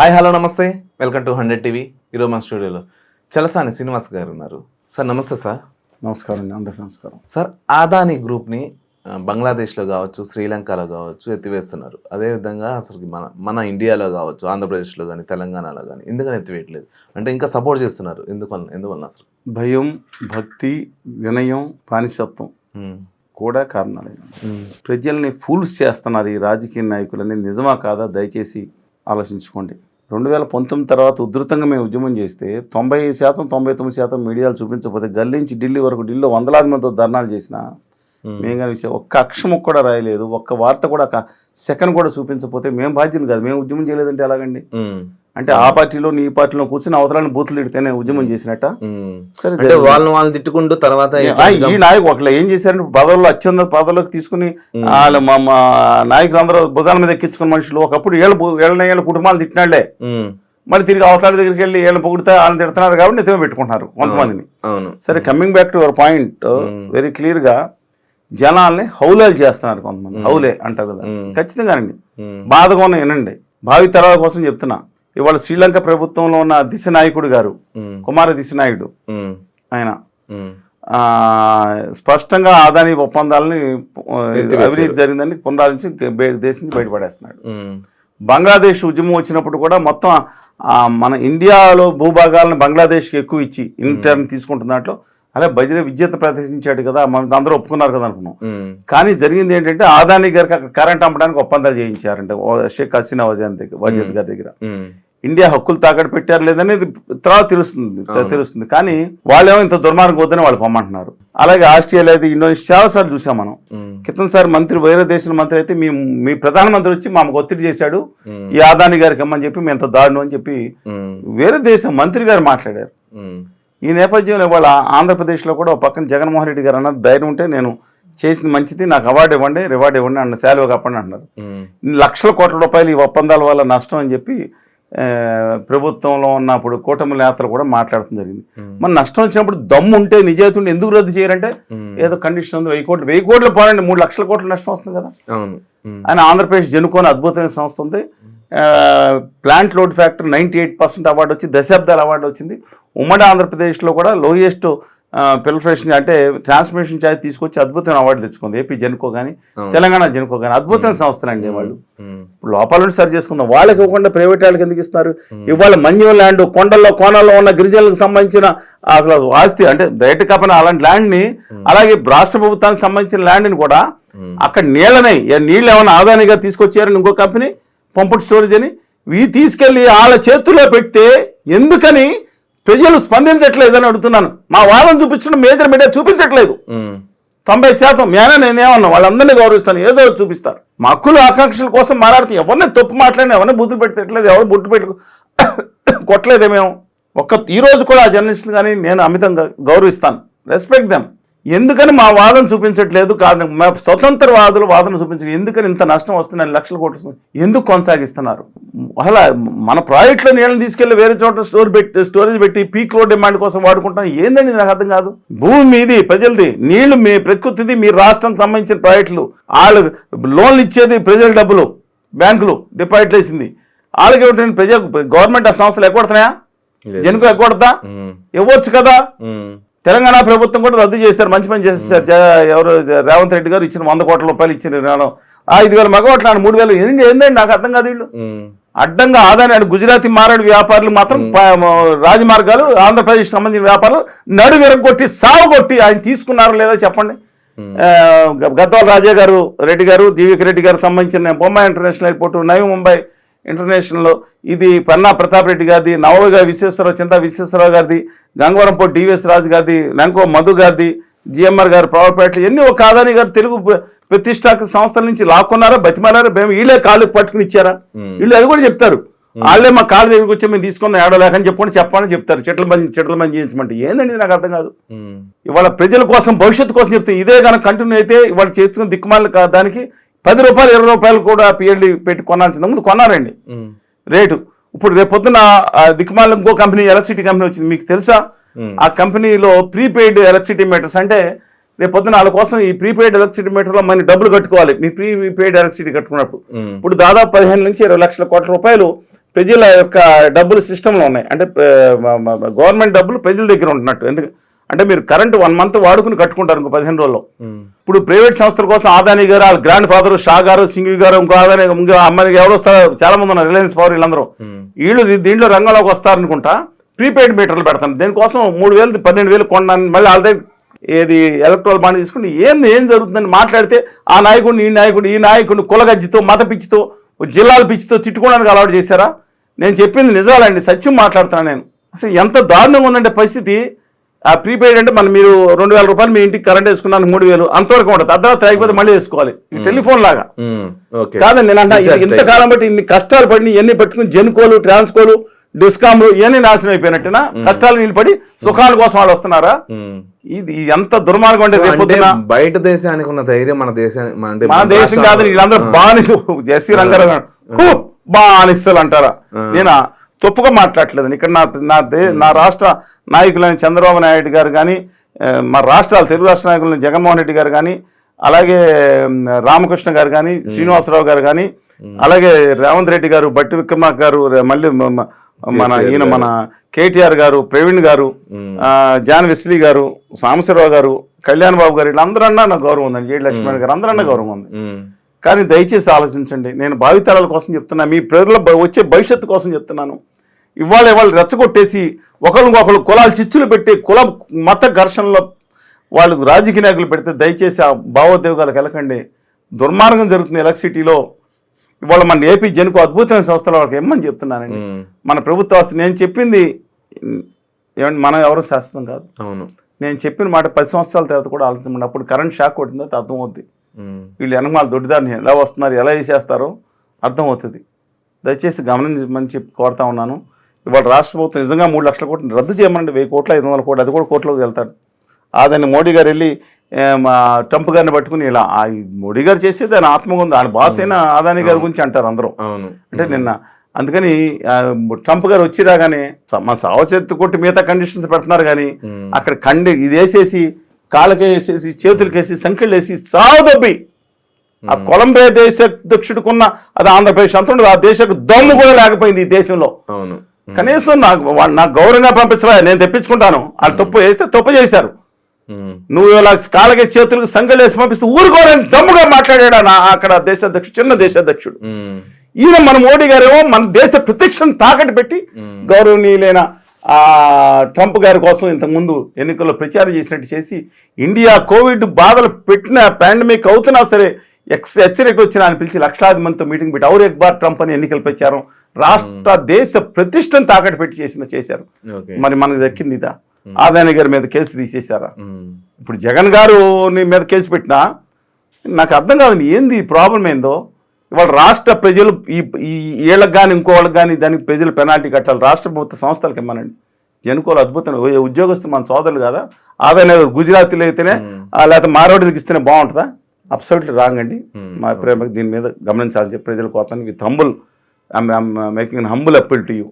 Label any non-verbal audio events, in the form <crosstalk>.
Hi hello నమస్తే. Welcome to hundred TV ఈరోజు మన స్టూడియోలో. చలసాని శ్రీనివాస్ గారు ఉన్నారు. సార్ నమస్తే సార్. నమస్కారం అండి అందరికీ నమస్కారం. సార్ ఆదాని గ్రూప్ని బంగ్లాదేశ్లో కావచ్చు శ్రీలంకలో కావచ్చు ఎత్తివేస్తున్నారు. అదేవిధంగా అసలు మన మన ఇండియాలో కావచ్చు ఆంధ్రప్రదేశ్లో కానీ తెలంగాణలో కానీ ఎందుకని ఎత్తివేయట్లేదు? అంటే ఇంకా సపోర్ట్ చేస్తున్నారు. ఎందువల్ల ఎందువల్ల అసలు? భయం భక్తి వినయం బానిసత్వం ఉమ్, కూడా కారణాలు. ప్రజల్ని ఫూల్స్ చేస్తున్నారు ఈ రాజకీయ నాయకులని నిజమా కాదా దయచేసి ఆలోచించుకోండి. రెండు వేల పంతొమ్మిది తర్వాత ఉధృతంగా మేము ఉద్యమం చేస్తే తొంభై శాతం తొంభై తొమ్మిది శాతం మీడియాలు చూపించకపోతే గల్లీ నుంచి ఢిల్లీ వరకు ఢిల్లీలో వందలాది మందితో ధర్నాలు చేసిన మేము. కానీ విషయం ఒక్క అక్షరం కూడా రాయలేదు. ఒక్క వార్త కూడా ఒక సెకండ్ కూడా చూపించకపోతే మేము బాధ్యులు కాదు. మేము ఉద్యమం చేయలేదంటే ఎలాగండి? అంటే ఆ పార్టీలో నీ పార్టీలో కూర్చుని అవతలని బూతులు తిడితేనే ఉద్యమం చేసినట్ట? ఉమ్. సరే అంటే వాళ్ళని వాళ్ళని తిట్టుకుంటూ తర్వాత ఈ నాయకు ఒకళ్ళు ఏం చేశారంటే పదవుల్లో అత్యున్నత పదవులకు తీసుకుని వాళ్ళ మా మా నాయకులందరూ భుజాల మీద ఎక్కించుకున్న మనుషులు ఒకప్పుడు ఏళ్ళ ఏళ్ళ ఏళ్ళ కుటుంబాలు తిట్టినాళ్ళే. మళ్ళీ తిరిగి అవతల దగ్గరికి వెళ్ళి వీళ్ళని పొగిడితే వాళ్ళని తిడుతున్నారు కాబట్టి నెత్తిమ పెట్టుకుంటున్నారు కొంతమందిని. సరే coming back to your point very క్లియర్గా జనాల్ని హౌలేలు చేస్తున్నారు కొంతమంది. హౌలే అంటారు కదా. మ్మ్. ఖచ్చితంగానండి. ఉమ్, బాధగా ఉన్న వినండి. భావి తరాల కోసం చెప్తున్నా. ఇవాళ శ్రీలంక ప్రభుత్వంలో ఉన్న దిశ నాయకుడు గారు కుమార దిశ నాయుడు ఉమ్, ఆయన స్పష్టంగా ఆదాని ఒప్పందాలని. అవినీతి జరిగిందని పునరాలించి దేశం బయటపడేస్తున్నాడు. బంగ్లాదేశ్ ఉద్యమం వచ్చినప్పుడు కూడా మొత్తం మన ఇండియాలో భూభాగాలను బంగ్లాదేశ్కి ఎక్కువ ఇచ్చి ఇంటర్న్ తీసుకుంటున్న దాంట్లో అలా బదిలీ విద్యత ప్రదర్శించాడు కదా మన అందరూ ఒప్పుకున్నారు కదా అనుకున్నాం. కానీ జరిగింది ఏంటంటే ఆదాని గారికి అక్కడ కరెంట్ అమ్మడానికి ఒప్పందాలు చేయించారంటే షేక్ హసీనా వజాన్ దగ్గర వజీద్ గారి దగ్గర. ఇండియా హక్కులు తాకట్టు పెట్టారు లేదనేది తర్వాత తెలుస్తుంది తెలుస్తుంది. కానీ వాళ్ళేమో ఇంత దుర్మార్గం వద్దని వాళ్ళు పొమ్మంటున్నారు. అలాగే ఆస్ట్రేలియా అది ఇండోనేషియా చాలాసార్లు చూసాం మనం. క్రితంసారి మంత్రి వేరే దేశం మంత్రి అయితే మీ మీ ప్రధానమంత్రి వచ్చి మాకు ఒత్తిడి చేశాడు. ఈ ఆదాని గారికి ఇమ్మని చెప్పి మేము ఎంత దారుణం అని చెప్పి వేరే దేశం మంత్రి గారు మాట్లాడారు. ఈ నేపథ్యంలో ఇవాళ ఆంధ్రప్రదేశ్లో కూడా ఒక పక్కన జగన్మోహన్ రెడ్డి గారు అన్నారు ధైర్యం ఉంటే నేను చేసింది మంచిది నాకు అవార్డు ఇవ్వండి రివార్డు ఇవ్వండి అన్న శాలువ కప్పండి అంటున్నారు. లక్షల కోట్ల రూపాయలు ఈ ఒప్పందాల వల్ల నష్టం అని చెప్పి ప్రభుత్వంలో ఉన్నప్పుడు కూటమి నేతలు కూడా మాట్లాడటం జరిగింది. మన నష్టం వచ్చినప్పుడు దమ్ము ఉంటే నిజాయితీ ఎందుకు రద్దు చేయరంటే ఉమ్, ఏదో కండిషన్ ఉంది వెయ్యి కోట్లు వెయ్యి కోట్లు పోనండి మూడు లక్షల కోట్ల నష్టం వస్తుంది కదా. ఆయన ఆంధ్రప్రదేశ్ జనుకోని అద్భుతమైన సంస్థ ఉంది. Plant load factory ninety eight percent award వచ్చి దశాబ్దాల అవార్డు వచ్చింది. ఉమ్మడి ఆంధ్రప్రదేశ్లో కూడా లోయెస్ట్ పిల్ఫరేషన్ అంటే ట్రాన్స్మిషన్ ఛార్జ్ తీసుకొచ్చి అద్భుతమైన అవార్డు తెచ్చుకుంది. ఏపీ జనుకో కానీ. తెలంగాణ జనుకో కానీ అద్భుతమైన సంస్థలండి వాళ్ళు. ఉమ్, ఇప్పుడు లోపల నుండి సరి చేసుకుందాం. వాళ్ళకి ఇవ్వకుండా ప్రైవేట్ వాళ్ళకి ఎందుకు ఇస్తారు ఇవాళ మన్యం ల్యాండ్ కొండల్లో కోణాల్లో ఉన్న గిరిజనులకు సంబంధించిన అసలు ఆస్తి అంటే బయట కాపన అలాంటి ల్యాండ్ని అలాగే రాష్ట్ర ప్రభుత్వానికి సంబంధించిన ల్యాండ్ని కూడా అక్కడ నీళ్ళనే నీళ్ళు ఏమైనా ఆదానిగా తీసుకొచ్చారని ఇంకో కంపెనీ పంపుడు స్టోరేజ్ అని ఇవి తీసుకెళ్ళి వాళ్ళ చేతుల్లో పెడితే ఎందుకని ప్రజలు స్పందించట్లేదని అడుగుతున్నాను. మా వాదన చూపించడం మేజర్ మీడియా చూపించట్లేదు. తొంభై శాతం మేనే నేనేమన్నా వాళ్ళందరినీ గౌరవిస్తాను. ఏదో చూపిస్తారు. మా హక్కులు ఆకాంక్షల కోసం మాట్లాడితే ఎవరిని తప్పు మాట్లాడినా ఎవరిని బూతులు పెట్టట్లేదు ఎవరు బుట్టు పెట్టు <coughs> కొట్టలేదే మేము. ఒక్క ఈ రోజు కూడా ఆ జర్నలిస్టులు కానీ నేను అమితంగా గౌరవిస్తాను. రెస్పెక్ట్ దెమ్ ఎందుకని మా వాదన చూపించట్లేదు? కారణం మా స్వతంత్ర వాదులు వాదన చూపించలేదు ఎందుకని ఇంత నష్టం వస్తున్నాయి? లక్షల కోట్లు? ఎందుకు కొనసాగిస్తున్నారు? అలా మన ప్రాజెక్టులో నీళ్ళని తీసుకెళ్ళి వేరే చోట స్టోర్ పెట్టి స్టోరేజ్ పెట్టి పీక్లో డిమాండ్ కోసం వాడుకుంటాం ఏందండి నాకు అర్థం కాదు? భూమి మీది ప్రజలది. నీళ్ళు మీ ప్రకృతిది మీ రాష్ట్రం సంబంధించిన ప్రాజెక్టులు. వాళ్ళు లోన్లు ఇచ్చేది ప్రజల డబ్బులు. బ్యాంకులు డిపాజిట్ వేసింది. వాళ్ళకి ఏమిటంటే ప్రజ గవర్నమెంట్ ఆ సంస్థలు లేదు. జనుకు ఉమ్, ఇవ్వచ్చు కదా? తెలంగాణ ప్రభుత్వం కూడా రద్దు చేశారు. మంచి పని చేసేసారు ఎవరు? రేవంత్ రెడ్డి గారు ఇచ్చిన వంద కోట్ల రూపాయలు ఇచ్చిన ఐదు వేల మగవాట్లు మూడు వేలు ఏంటి ఏందండి నాకు అర్థం కాదు వీళ్ళు? అడ్డంగా ఆదాని అంటే గుజరాతీ మారాడు వ్యాపారులు మాత్రం రాజమార్గాలు ఆంధ్రప్రదేశ్ సంబంధించిన వ్యాపారులు నడు విరగొట్టి సాగు కొట్టి ఆయన తీసుకున్నారో లేదో చెప్పండి. గద్వాల రాజా గారు రెడ్డి గారు జీవిక రెడ్డి గారు సంబంధించిన బొంబాయి ఇంటర్నేషనల్ ఎయిర్పోర్ట్ నవీ ముంబై ఇంటర్నేషనల్లో ఇది పన్నా ప్రతాప్ రెడ్డి గారిది నవోగా విశ్వేశ్వరరావు చింతా విశ్వేశ్వరరావు గారిది గంగవరంపోటి డివిఎస్ రాజు గారిది నంకో మధు గారిది జిఎంఆర్ గారు పవర్పేటలు ఎన్ని ఒక ఆదాని గారు తెలుగు ప్ర- ప్రతిష్టాత్మక సంస్థల నుంచి లాక్కున్నారా బతిమారారా మేము వీళ్ళే కాళ్ళు పట్టుకుని ఇచ్చారా? వీళ్ళు అది కూడా చెప్తారు. వాళ్ళే మా కాళ్ళ దగ్గరికి వచ్చి మేము తీసుకున్న ఏడో లేకని చెప్పండి చెప్పని చెప్తారు. చెట్ల మంది చెట్ల మంది చేయించమంటే ఏందండి నాకు అర్థం కాదు. ఇవాళ ప్రజల కోసం భవిష్యత్తు కోసం చెప్తే ఇదే కనుక కంటిన్యూ అయితే ఇవాళ చేస్తున్న దిక్కుమాల దానికి పది రూపాయలు ఇరవై రూపాయలు కూడా పిఎల్డి పెట్టి కొనాల్సింది. ముందు కొన్నారండి. రేటు. ఇప్పుడు రేపు పొద్దున ఆ దిక్కుమాల ఇంకో కంపెనీ ఎలక్ట్రిసిటీ కంపెనీ వచ్చింది. మీకు తెలుసా? ఆ కంపెనీలో ప్రీపెయిడ్ ఎలక్ట్రిసిటీ మీటర్స్ అంటే రేపు పొద్దున వాళ్ళ కోసం ఈ ప్రీపెయిడ్ ఎలక్ట్రిసిటీ మీటర్లో మన డబ్బులు కట్టుకోవాలి. మీ ప్రీపెయిడ్ ఎలక్ట్రిసిటీ కట్టుకున్నప్పుడు. ఇప్పుడు దాదాపు పదిహేను నుంచి ఇరవై లక్షల కోట్ల రూపాయలు ప్రజల యొక్క డబ్బులు సిస్టంలో ఉన్నాయి. అంటే గవర్నమెంట్ డబ్బులు ప్రజల దగ్గర ఉంటున్నట్టు. ఎందుకు? అంటే మీరు కరెంట్ వన్ మంత్ వాడుకుని కట్టుకుంటారు ఇంకో పదిహేను రోజుల్లో. ఇప్పుడు ప్రైవేట్ సంస్థల కోసం ఆదాని గారు వాళ్ళ గ్రాండ్ ఫాదర్ షా గారు సింఘవి గారు ఇంకో ఆదాని ఇంకో అమ్మాయి ఎవరు వస్తారో. చాలా మంది ఉన్నారు రిలయన్స్ పవర్ వీళ్ళందరూ. వీళ్ళు దీంట్లో రంగంలోకి వస్తారనుకుంటా ప్రీపెయిడ్ మీటర్లు పెడతాను. దేనికోసం మూడు వేలు పన్నెండు వేలు కొనడానికి మళ్ళీ వాళ్ళ దగ్గర ఏది ఎలక్ట్రల్ బాండ్ తీసుకుని ఏంది ఏం జరుగుతుందని మాట్లాడితే ఆ నాయకుడిని ఈ నాయకుడు ఈ నాయకుడిని కులగజ్జితో మత పిచ్చితో జిల్లాల పిచ్చితో తిట్టుకోవడానికి అలవాటు చేశారా? నేను చెప్పింది నిజాలండి సత్యం మాట్లాడుతున్నాను నేను. అసలు ఎంత దారుణంగా ఉందంటే పరిస్థితి. ఆ ప్రీపెయిడ్ అంటే మనం మీరు రెండు వేల రూపాయలు మీ ఇంటికి కరెంట్ వేసుకున్నాను మూడు వేలు అంతవరకు ఉంటుంది. అర్ధరాత్రి అయిపోతే మళ్ళీ వేసుకోవాలి. టెలిఫోన్ లాగా. కాదండి నేను అంటే. ఇంతకాలం బట్టి ఇన్ని కష్టాలు పడి ఎన్ని పెట్టుకుని జెన్కోలు ట్రాన్స్కోలు డిస్కామ్లు ఇవన్నీ నాశనం అయిపోయినట్టునా? కష్టాలు నిలబడి సుఖాల కోసం వాళ్ళు వస్తున్నారా. ఇది ఎంత దుర్మార్గం అంటే రేపొద్దున బయట దేశానికి ఉన్న ధైర్యం మన దేశానికి మన- దేశం కాదు వీళ్ళందరూ బానిస జెస్సీ రంగారావు బానిసలు అంటారా? నేను? తప్పుగా మాట్లాడట్లేదు. ఇక్కడ నా నా దే నా రాష్ట్ర నాయకులైన చంద్రబాబు నాయుడు గారు కానీ మా రాష్ట్రాల తెలుగు రాష్ట్ర నాయకులైన జగన్మోహన్ రెడ్డి గారు కానీ అలాగే రామకృష్ణ గారు కానీ శ్రీనివాసరావు గారు కానీ అలాగే రేవంత్ రెడ్డి గారు బట్టి విక్రమార్క గారు మళ్ళీ మన ఈయన. మన కేటీఆర్ గారు ప్రవీణ్ గారు జాన్ వెస్లీ గారు సాంబశివరావు గారు కళ్యాణ్ బాబు గారు వీళ్ళందరూ అన్నా నాకు గౌరవం ఉందండి. జేడి లక్ష్మణ్ గారు అందరూ అన్నా గౌరవం ఉంది కానీ దయచేసి ఆలోచించండి. నేను భావితరాల కోసం చెప్తున్నా మీ ప్రజల వచ్చే భవిష్యత్తు కోసం చెప్తున్నాను. ఇవాళ ఇవాళ రెచ్చగొట్టేసి ఒకరికొకరు కులాలు చిచ్చులు పెట్టి కుల మత ఘర్షణలో వాళ్ళు రాజకీయ నాయకులు పెడితే దయచేసి ఆ భావోద్వేగాలకు వెళ్ళకండి దుర్మార్గం జరుగుతుంది ఎలక్ట్రిసిటీలో ఇవాళ మన ఏపీ జనుకు అద్భుతమైన సంస్థల వాళ్ళకి ఇమ్మని చెప్తున్నానండి మన ప్రభుత్వ ఆస్తి నేను చెప్పింది ఏమండి మనం ఎవరు శాశ్వతం కాదు. అవును. నేను చెప్పిన మాట పది సంవత్సరాల తర్వాత కూడా ఆలోచించండి అప్పుడు కరెంట్ షాక్ కొట్టిందో అర్థమవుద్ది. వీళ్ళు వెనకమాల దొడ్డిదారిని ఎలా వస్తున్నారు ఎలా వేసేస్తారో అర్థమవుతుంది. దయచేసి గమనించమని చెప్పి కోరుతా ఉన్నాను. ఇవాళ రాష్ట్ర ప్రభుత్వం నిజంగా మూడు లక్షల కోట్లు రద్దు చేయమనండి. వెయ్యి కోట్ల ఐదు వందల కోట్లు అది కూడా కోట్లోకి వెళ్తాడు అదని మోడీ గారు వెళ్ళి ట్రంప్ గారిని పట్టుకుని ఇలా మోడీ గారు చేసేది ఆయన ఆత్మగా ఉంది. ఆయన బాస్ అయినా అదాని గారి గురించి అంటారు అందరూ. అంటే నిన్న అందుకని ట్రంప్ గారు వచ్చి రాగానే మా సావచెత్తు కొట్టి మిగతా కండిషన్స్ పెడుతున్నారు కానీ అక్కడ కండి ఇది వేసేసి కాళ్ళకి వేసేసి చేతులకి వేసి సంఖ్యలు వేసి సావు దొబ్బి. ఆ కొలంబియా దేశ అధ్యక్షుడికున్న అది ఆంధ్రప్రదేశ్ అంత ఉండదు ఆ దేశకు దమ్ము కూడా లేకపోయింది ఈ దేశంలో. కనీసం నాకు నాకు గౌరవంగా పంపించరా నేను తెప్పించుకుంటాను. వాళ్ళు తప్పు వేస్తే తప్పు చేశారు. నువ్వు ఇలా కాళ్ళకేసి చేతులకు సంఖ్యలు వేసి పంపిస్తే ఊరుకోరని దమ్ముగా మాట్లాడాడు అక్కడ దేశాధ్యక్షుడు చిన్న దేశాధ్యక్షుడు. ఈయన మన మోడీ గారేమో మన దేశ ప్రత్యక్షను తాకట్టు పెట్టి గౌరవనీయులైన ఆ ట్రంప్ గారి కోసం ఇంతకుముందు ఎన్నికల్లో ప్రచారం చేసినట్టు చేసి ఇండియా కోవిడ్ బాధలు పెట్టిన పాండమిక్ అవుతున్నా సరే ఎక్స్ హెచ్చరిక వచ్చిన ఆయన పిలిచి లక్షలాది మందితో మీటింగ్ పెట్టి ఔర్ ఎక్ బార్ ట్రంప్ అని ఎన్నికల ప్రచారం రాష్ట్ర దేశ ప్రతిష్టను తాకట్టు పెట్టి చేసిన చేశారు. మరి మనకు దక్కింది ఇదా? ఆదాని గారి మీద కేసు తీసేశారా? ఇప్పుడు జగన్ గారు నీ మీద కేసు పెట్టినా నాకు అర్థం కాదండి ఏంది ప్రాబ్లం ఏందో? ఇవాళ రాష్ట్ర ప్రజలు ఈ ఈ ఏళ్ళకి కానీ ఇంకో వాళ్ళకి కానీ దానికి ప్రజలు పెనాల్టీ కట్టాలి. రాష్ట్ర ప్రభుత్వ సంస్థలకు ఇమ్మనండి. జనుకోలు అద్భుతం. ఓ ఉద్యోగస్తు మన సోదరులు కదా? ఆదాయ గుజరాతీలో అయితేనే లేకపోతే మారోడికి ఇస్తేనే బాగుంటుందా? అబ్సల్యూట్లీ రాంగ్ అండి. మా ప్రేమకు దీని మీద గమనించాలని చెప్పి ప్రజల కోసం with humble making humble appeal to you